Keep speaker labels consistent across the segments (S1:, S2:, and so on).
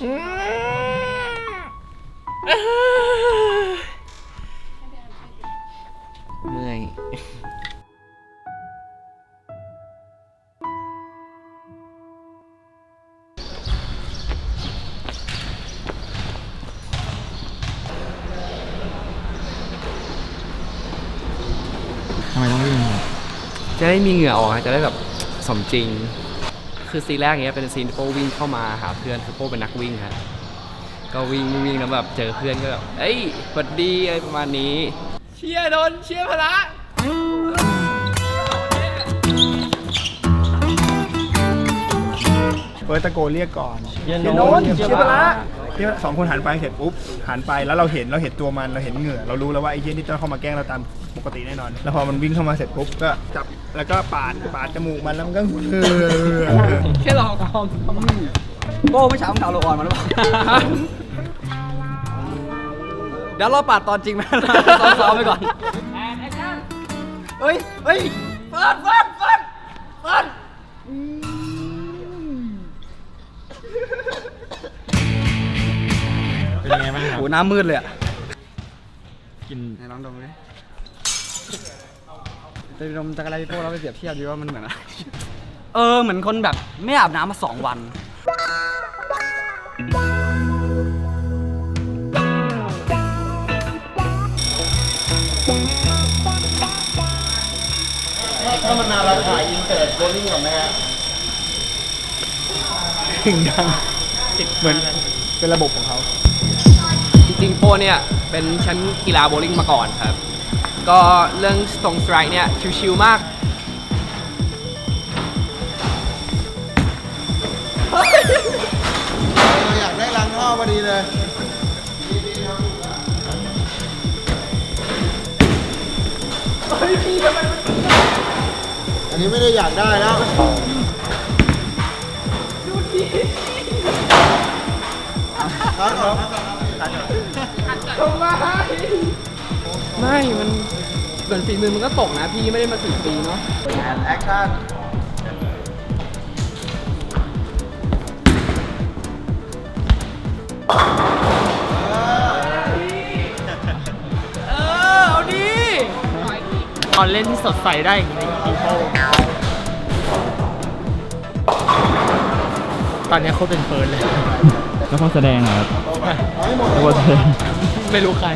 S1: เมื่อย
S2: ทำไมต้องวิ่ง
S1: จะได้มีเหงื่อออกจะได้แบบสมจริง คือซีนแรกเนี้ยเป็นซีนที่โป้วิ่งเข้ามาหาเพื่อนคือโป้เป็นนักวิ่งครับก็วิ่งวิ่งแล้วแบบเจอเพื่อนก็แบบเอ้ยสวัสดีอะไรประมาณนี้ เชียร์โดนเชียร์พละ
S3: เฟิร์สตะโกนเรียกก่อน
S2: เชียร์
S3: เชียร์
S2: โน้
S3: โน้
S2: น
S3: น
S2: เชี
S3: เชี
S2: ย
S3: ย
S2: ร์
S3: ร์
S2: พ
S3: พ
S2: ละ
S3: ละ ที่สองคนหันไปเสร็จปุ๊บหันไปแล้วเราเห็นเราเห็นตัวมันเราเห็นเหงื่อเรารู้แล้วว่าไอ้เหี้ยนี่จะเข้ามาแกล้งเราตามปกติแน่นอน แล้วพอมันวิ่งเข้ามาเสร็จปุ๊บก็จับแล้วก็ปาดปาดจมูกมันแล้วมันก็เออ
S1: แค่ลอง
S2: โก้ไม่เช้ามึงเอาโลออนมาหรือเปล่าเดี๋ยวเราปาดตอนจริงไหมซ้อมๆไปก่อนเฮ้ยเฮ้ยเฟิร์นเฟิร์นเฟิร์นเฟิร์ เป็นไงบ้างครับโหหน้ามืดเลยอะกิน ไหนลองดมดิจะดมจักรไรพี่โป้แล้วไปเปรียบเทียบดีว่ามันเหมือนอะไร เออเหมือนคนแบบไม่อาบน้ำมาสองวัน
S3: ถึงดังเหมือนเป็นระบบของเขา
S1: จริงๆโป้เนี่ยเป็นแชมป์กีฬาโบว์ลิ่งมาก่อนครับ ก็เรื่องสตรงสไตร์เนี่ยชิวๆมาก
S4: อยากได้ล้างท่อพอดีเลยอันนี้ไม่ได้อยากได้แล้ว
S1: ไม่มันเหมือนฝีมือมันก็ตกนะ พี่ไม่ได้มาสี่ปีเนาะ
S4: แอคชั่น
S1: เออ เอาดิ
S2: ตอนเล่นที่สดใสได้อย่างนี้ปีโป้ตอนนี้เขาเป็นเฟิร์นเลย
S5: แล้วพอแสดงเหรอค รับ
S4: เอาให้หมด
S5: แล้วพอแสดง
S2: ไม่รู้ใคร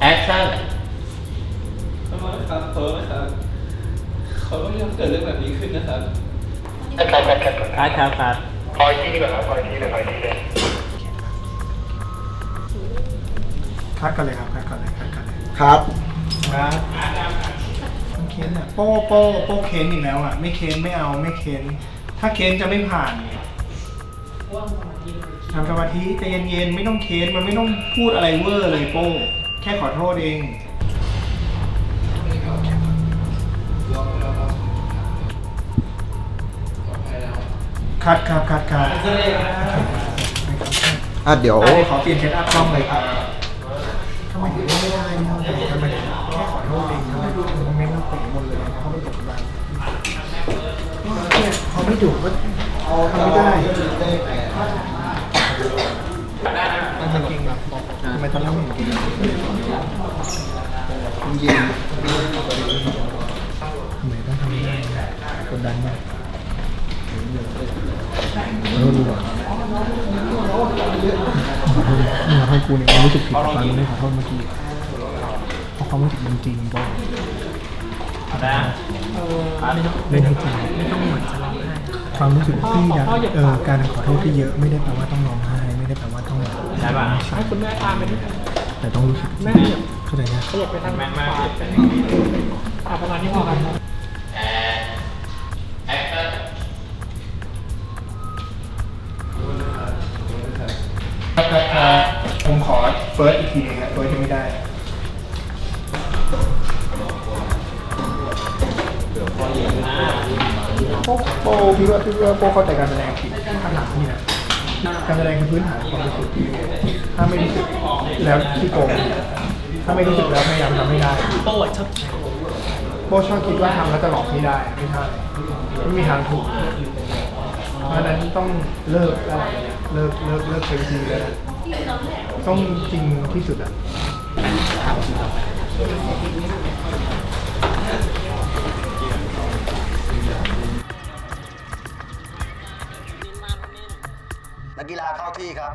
S1: แอคชั่นทำไมครับเฟิร์สครับเขาไม่ยอมเกิดเรื่องแบบนี้ขึ้นนะครับ
S5: ครับครับครับ
S3: คัดกั นเลยครับคัดกันเลยคัดกันเลย
S4: ครับ
S3: ครับมันเค้นอะโป้โป้โป้เค้นอีกแล้วอะ ไม่เค้นไม่เอาไม่เค้นถ้าเค้นจะไม่ผ่านทำสมาธิใจเย็นๆไม่ต้องเค้นมันไม่ต้องพูดอะไรเวอร์เลยโป้แค่ขอโทษเองคัดครับคัดคัด
S4: อะเดี๋ยว
S3: อะขอเปลี่ยนเซตอัพกล้องเลยครับ ไม่ดุก็ทำไม่ได้มันจะเก่งแบบทำไมตอนนั้นม่เก่ง
S4: คุณยิน
S3: ทำไมต้องทำไม่ได้กดดันมากขอโทษดีกว่านี่ให้กูเนี่ยรู้สึกผิดกับการไม่ขอโทษเมื่อกี้เพราะความรู้สึกจริงๆก็เล่นให้จริงไม่ต้องเหมือนจะร้องไห้ ความรู้สึกที่อยากเออการขอโทษที่เยอะไม่ได้แปลว่าต้องร้องไห้ไม่ได้แปลว่าต้องแบบใช่ป่ะให้คุณแม่ตามไปดิแต่ต้องรู้สึกแม่เข้าใจนะขยับไปทางแม่มากประมาณนี้พอกันครับผมขอเฟิร์สอีกทีหนึงครับเฟิร์สยังไม่ได้ โปโปพี่ว่าพี่ว่าโปเข้าใจการแสดงผิดข้างหลังนี่นะการแสดงคือพื้นฐานของรู้สึกถ้าไม่รู้สึกแล้วที่โกงถ้าไม่รู้สึกแล้วพยายามทำไม่ได้โป้ชอบโป้ชอบคิดว่าทำแล้วจะหลอกไม่ได้ไม่ใช่ไม่มีทางถูกเพราะฉะนั้นต้องเลิกได้เลิกเลิกเลิกเป็นจริงเลยต้องจริงที่สุดอะ
S4: กกีฬาเข้าที่ครับ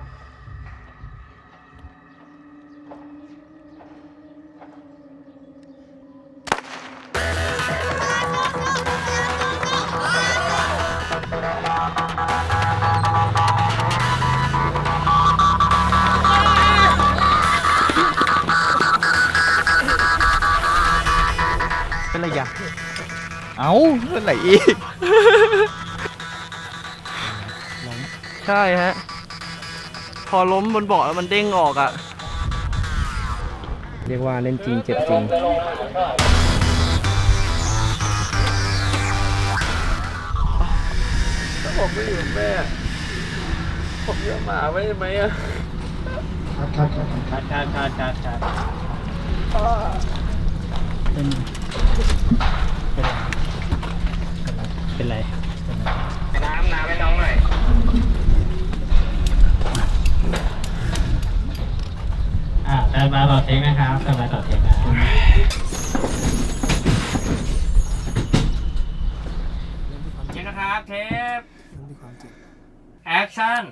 S2: เป็นระยะ
S5: เอ้าเมื่อไหร่อีก
S1: ใช่ฮะพ อล้มบนเบาะแล้วมันเด้งออกอะเรียกว่าเล่นจริงเจ็บจริงผมไม่อยู่แม่ ผมเยอะหมาไว้ไหมอะ
S3: ครับครับครับ
S5: คัดคัดคัดคัดคัดเป็นเป็นไร เทคนะครับแต่มต่อเทคนะเทปนะครับเทปแอคชั่น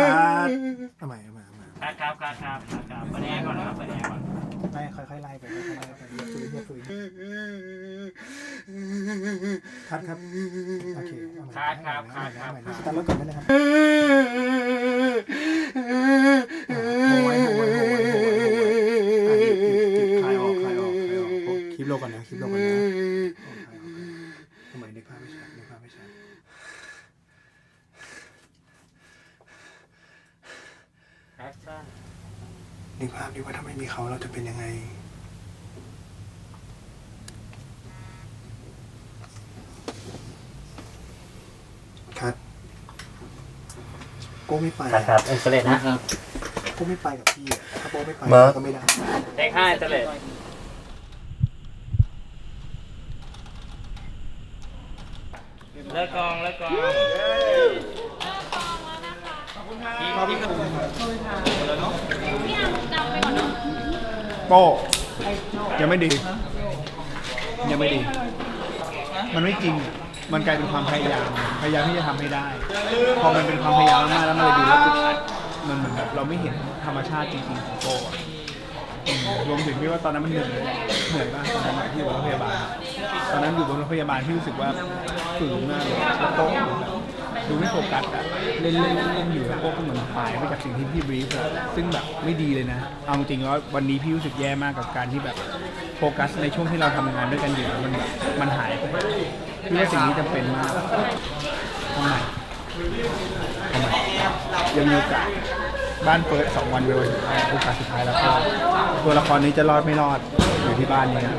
S3: ครับทำไมทำไมทำไม
S5: ครับครับครับครับครับไปแดงก่อนนะครับไปแดงก่อน
S3: ไม่ค่อยๆไล่ไปค่อยๆไล่ไปอย่าฝืนอย่าฝืนคัดครับโอเค
S5: ครับครับครับครับ
S3: เอาใหม่เอาใหม่สตาร์ทรถก่อนได้เลยครับโอ้ยโอ้ยโอ้ยโอ้ยโอ้ยอะหยิบหยิบหยิบคลายออกคลายออกคลายออกโอ้คลิปโลก่อนนะคลิปโลก่อนนะทำไมนึกภาพไม่ชัดนึกภาพไม่ชัด
S5: แอคชั่น
S3: นึกภาพดิว่าถ้าไม่มีเขาเราจะเป็นยังไง คัดโก้ ไม่ไป
S5: ครับครับเอ็กซ์เลนนะครับ
S3: โก้ไม่ไปกับพี่อะถ้าโก้ไม่ไป
S4: มาร์ค
S3: ก็ไม่ได้
S5: เด็กห้าเอ็กซ์เลนเลิกกองเลิกกอง
S3: โก้ยังไม่ดี ยังไม่ดี มันไม่จริง มันกลายเป็นความพยายาม พยายามที่จะทำให้ได้ พอมันเป็นความพยายามมากๆแล้วมันเลยดูแล้วอึดอัดมันเหมือนแบบเราไม่เห็นธรรมชาติจริงๆของโก้อะอืมรวมถึงที่ว่าตอนนั้นมันเหนื่อยเหนื่อยมากตอนนั้นที่อยู่โรงพยาบาล ตอนนั้นอยู่บนโรงพยาบาลที่รู้สึกว่าฝืนมากเลยแล้วโก้เหมือนแบบดูไม่โฟกัสอะเล่นเล่นเล่นเล่นอยู่แล้วโก้ก็เหมือนหายไปจากสิ่งที่พี่บรีฟอะซึ่งแบบไม่ดีเลยนะ เอาจริงๆแล้ววันนี้พี่รู้สึกแย่มากกับการที่แบบโฟกัสในช่วงที่เราทำงานด้วยกันอยู่แล้วมันแบบมันหายไป พี่ว่าสิ่งนี้จำเป็นมากทำไมทำไมยังมีโอกาสบ้านเปิดสองวันเป็นวันสุดท้ายโอกาสสุดท้ายแล้วก็ตัวละครนี้จะรอดไม่รอดอยู่ที่บ้านนี้นะ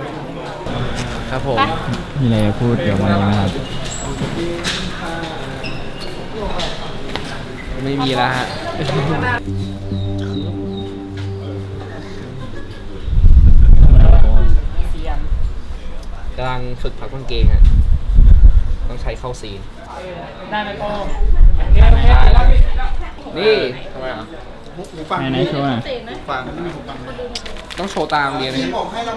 S1: ครับผม
S5: มีอะไรจะพูดเดี๋ยวมาเลยนะครับ
S1: ไม่มีแล้วฮะกำลังฝึกพักกางเกงอะ ต้องใช้เข้าซีน
S5: ได้ไหมโป้
S1: นี่
S3: หูฟัง
S5: ไหนไหนโชว์หน่อย
S3: ฟังไม่มีหูฟังเลย
S1: ต้องโชว์ตามเรียนเลย
S4: บอกให้เรา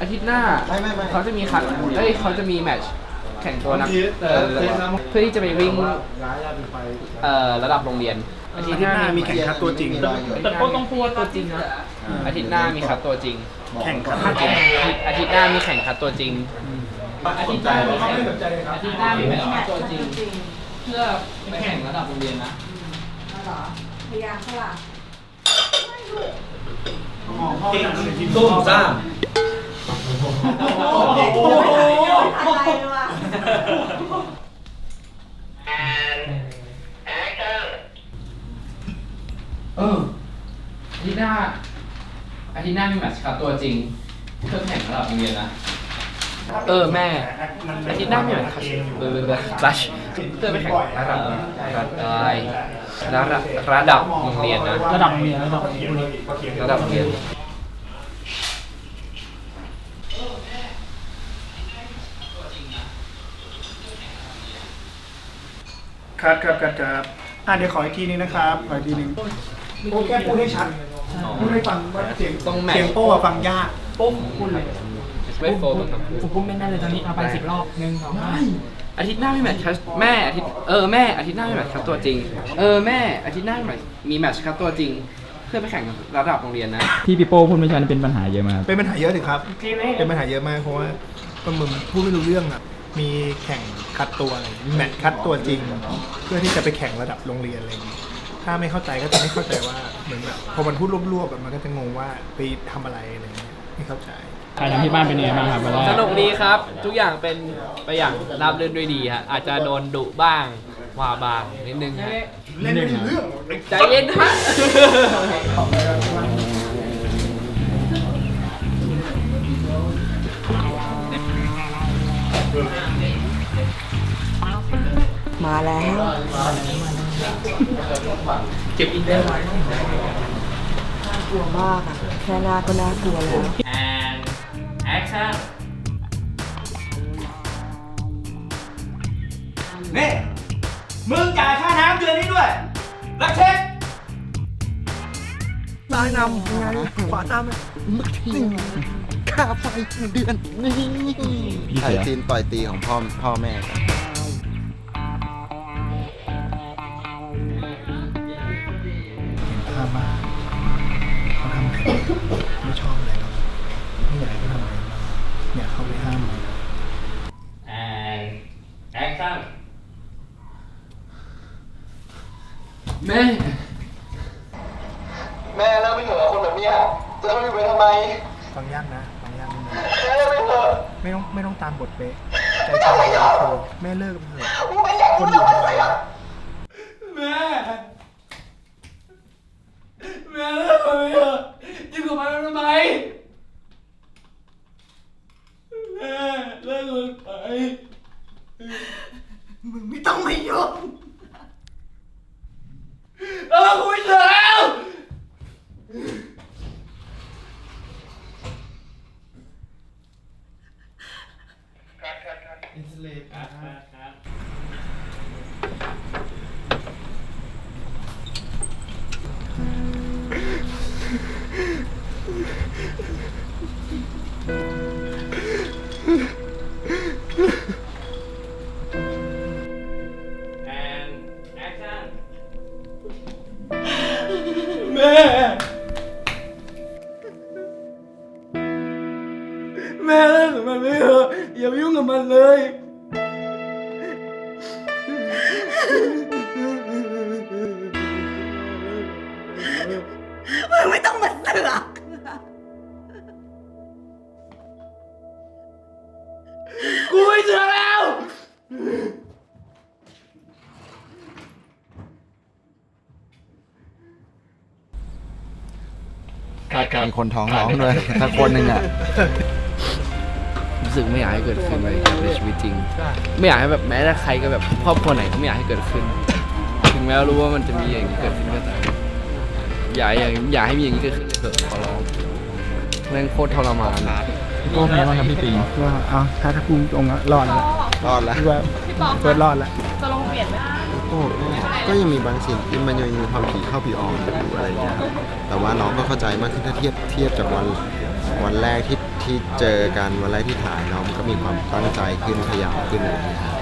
S1: อาทิตย์หน้า
S4: ไม่ไม่ไม่
S1: เขาจะมีคัดเอ้ยเขาจะมีแมตช์แข่งตัวนักเอ่อเพื่อที่จะไปวิ่งเอ่อระดับโรงเรียน อาทิตย์หน้า
S3: มีแข่งขันตัวจริง
S1: แต่โป้ต้องพูดตัวจริงนะอาทิตย์หน้ามีคัดตัวจริง
S3: แข่งขัน
S1: อาทิตย์อาทิตย์หน้ามีแข่งคัดตัวจริง อาทิตย์หน้ามีแข่งอาทิตย์หน้ามีแข่งคัดตัวจริง เพื่อไปแข่งระดับโรงเรียนนะ
S6: พยายามเท่าไหร่
S2: ตุ้มซ่าม
S6: โอ้โหอะไรวะ
S1: เอออาทิตย์หน้าอาทิตย์หน้ามีแมตช์คัดตัวจริง เพื่อแข่งระดับโรงเรียนนะ เออแม่อาทิตย์หน้ามีอะไรครับเบอร์เบอร์เบอร์บัชเพื่อไปแข่งระดับระดับระดับระดับโรงเรียนนะ
S2: ระดับเมียระดับเมีย
S1: ระดับโรงเรียน
S3: ครับครับครับครับอะเดี๋ยวขออีกทีนึงนะครับขออีกทีนึงโอ้แค่พูดให้ชัดพูดให้ฟังว่าเสียง
S1: ต้องแมท
S3: เสียงโป้อะฟังยาก
S2: ปุ๊บคุณ เลย
S1: เวทโฟต้องทำ
S2: ผมพูดไม่ได้เลยตอนนี้เอาไปสิบรอบหนึ่งสองสาม
S1: อาทิตย์หน้ามีแมตช์คัสแม่อาทิตย์เออแม่อาทิตย์หน้ามีแมตช์คัสตัวจริง เออแม่อาทิตย์หน้ามีแมตช์มีแมตช์คัสตัวจริง เพื่อไปแข่งระดับโรงเรียนนะ
S7: ที่พี่โป้พูดไม่ชัดนี่เป็นปัญหาเยอะมาก
S3: เป็นปัญหาเยอะถึงครับเป็นปัญหาเยอะมากเพราะว่าก็มึงพูดไม่รู้เรื่องอะ มีแข่งคัดตัวอะไรมีแมตช์คัดตัวจริง เพื่อที่จะไปแข่งระดับโรงเรียนอะไรอย่างงี้ถ้าไม่เข้าใจก็จะไม่เข้าใจว่าเหมือนแบบพอมันพูดรวบๆแบบมันก็จะงงว่าไปทำอะไรอะไรอย่างเงี้ยไม่เข้าใจ
S7: ใครทำที่บ้านเป็นยังไงบ้างครับวันแร
S8: ส
S7: ก
S8: นุกดีครับ ทุกอย่างเป็นไปอย่างราบรื่นด้วยดีฮะอาจจะโดนดุบ้างว่าบ้างนิดนึงฮะ
S3: เล่นไม่ถึงเรื่อง
S8: ใจเย็นฮะ
S6: มาแล้ว
S1: เก็บอินเดอร์ไว้
S6: กลัวมากอะแค่หน้าก็น่ากลัวแล้ว
S3: ซ้ายนำไงขวาตามมึกทิ้งค่าไฟเดือนนี่
S7: พี่
S4: ถ่าย
S7: เสือ
S4: ซีนปล่อยตีของพ่อพ่อแม่ครับ
S3: ภาพว่าเขาทำอะไรไม่ชอบอะไรหรอกไม่อยากให้เขาทำอะไรบ้างอยากเข้าไปห้ามเลย
S8: and action
S1: แม่
S4: แม่เลิกไม่เหนือคนแบบเนี้ย จะทนอยู่ไปทำไม
S3: ฟังยากนะฟังยากนิดนึง
S4: แม่เลิกไม่เหนือ
S3: ไม่ต้องไม่ต้องตามบทเป๊ะใจตามบทโชว์แม่เลิกกันเถอะ
S4: มึงเป็นอย่าง
S3: คน
S4: นี้
S3: อยู่
S4: ทำไม
S3: ทำไม
S4: อะ
S2: แม่ แม่เลิกไปเถอะยิ่งกว่ามันทำไมแม่เลิกกันไป
S3: มึงไม่ต้องมายุ่ง
S2: มี
S4: คนท้องร้องด้วยถ้าคนหนึ่งอะ
S1: รู้สึกไม่อยากให้เกิดขึ้นเลยในชีวิตจริง ไม่อยากให้แบบแม้แต่ใครก็แบบครอบครัวไหนก็ไม่อยากให้เกิดขึ้น ถึงแม้รู้ว่ามันจะมีอย่างนี้เกิดขึ้นก็ตามอย่าอย่าอย่าให้มีอย่างนี้เกิดขึ้นเลยเถอะขอร้องแม่งโคตรทรมานอะ
S7: พี่โป้เป็นยังไงบ้างครับพี่ปิง
S3: ว่าเอาถ้าถ้าคุณตรงอะรอดแล้ว
S4: รอดแล้ว
S3: คิดว่าเฟิร์สรอดแล้ว
S4: โอ้ ก็ยังมีบางสิ่งที่มันยังมีความผีเข้าผีออกอยู่อะไรอย่างเงี้ยครับแต่ว่าน้องก็เข้าใจมากขึ้นถ้าเทียบเทียบจากวันวันแรกที่ที่เจอกันวันแรกที่ถ่ายน้องก็มีความตั้งใจขึ้นพยายามขึ้นอะไรอย่างเงี้ยครับ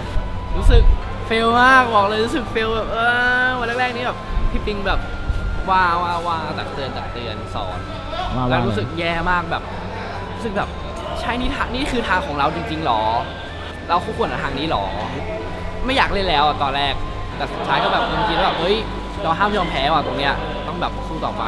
S1: รู้สึกเฟลมากบอกเลยรู้สึกเฟลแบบเออวันแรกๆนี่แบบพี่ปิงแบบว่าว่าว่าตักเตือนตักเตือนสอน
S7: ว่า
S1: แล้ว
S7: ว่า
S1: รู้สึกแย่มากแบบรู้สึกแบบใช่นี่ทางนี่คือทางของเราจริงๆหรอ เราคู่ควรกับทางนี้หรอ ไม่อยากเล่นแล้วอะตอนแรก แต่สุดท้ายก็แบบบางทีก็แบบเฮ้ยเราห้ามยอมแพ้ว่ะตรงเนี้ยต้องแบบสู้ต่อไป